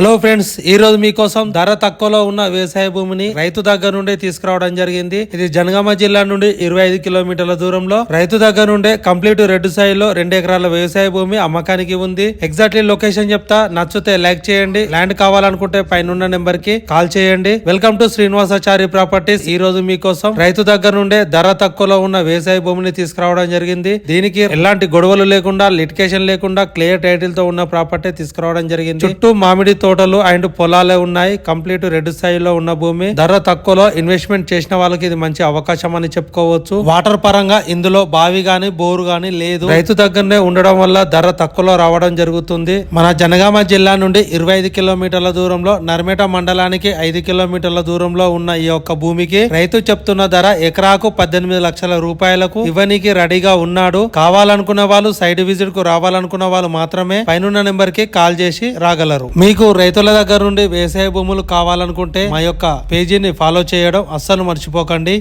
Hello friends ఈ రోజు మీకోసం ధర తక్కువలో ఉన్న వ్యవసాయ భూమిని రైతు దగ్గర నుండి తీసుకురావడం జరిగింది. ఇది జనగామ జిల్లా నుండి ఇరవై ఐదు కిలోమీటర్ల దూరంలో రైతు దగ్గర నుండే కంప్లీట్ రెడ్ స్థాయిలో రెండు ఎకరాల వ్యవసాయ భూమి అమ్మకానికి ఉంది. ఎగ్జాక్ట్లీ లొకేషన్ చెప్తా. నచ్చితే లైక్ చేయండి. ల్యాండ్ కావాలనుకుంటే పైన నెంబర్కి కాల్ చేయండి. వెల్కమ్ టు శ్రీనివాసాచారి ప్రాపర్టీస్ ఈ రోజు మీకోసం రైతు దగ్గర నుండే ధర తక్కువలో ఉన్న వ్యవసాయ భూమిని తీసుకురావడం జరిగింది. దీనికి ఎలాంటి గొడవలు లేకుండా లిటికేషన్ లేకుండా క్లియర్ టైటిల్తో ఉన్న ప్రాపర్టీ తీసుకురావడం జరిగింది. చుట్టూ మామిడి తోటలు అండ్ పొలాలే ఉన్నాయి. కంప్లీట్ రెడ్ స్థాయిలో ఉన్న భూమి. ధర తక్కువలో ఇన్వెస్ట్మెంట్ చేసిన వాళ్ళకి ఇది మంచి అవకాశం అని చెప్పుకోవచ్చు. వాటర్ పరంగా ఇందులో బావి గాని బోరు గాని లేదు. రైతు దగ్గరనే ఉండడం వల్ల ధర తక్కువలో రావడం జరుగుతుంది. మన జనగామ జిల్లా నుండి ఇరవై ఐదు కిలోమీటర్ల దూరంలో నర్మేట మండలానికి ఐదు కిలోమీటర్ల దూరంలో ఉన్న ఈ యొక్క భూమికి రైతు చెప్తున్న ధర ఎకరాకు పద్దెనిమిది లక్షల రూపాయలకు ఇవ్వనికి రెడీగా ఉన్నాడు. కావాలనుకున్న వాళ్ళు సైడ్ విజిట్కు రావాలనుకున్న వాళ్ళు మాత్రమే పైన నెంబర్కి కాల్ చేసి రాగలరు. మీకు రైతుల దగ్గర నుండి వ్యవసాయ భూములు కావాలనుకుంటే మా యొక్క పేజీని ఫాలో చేయడం అస్సలు మర్చిపోకండి.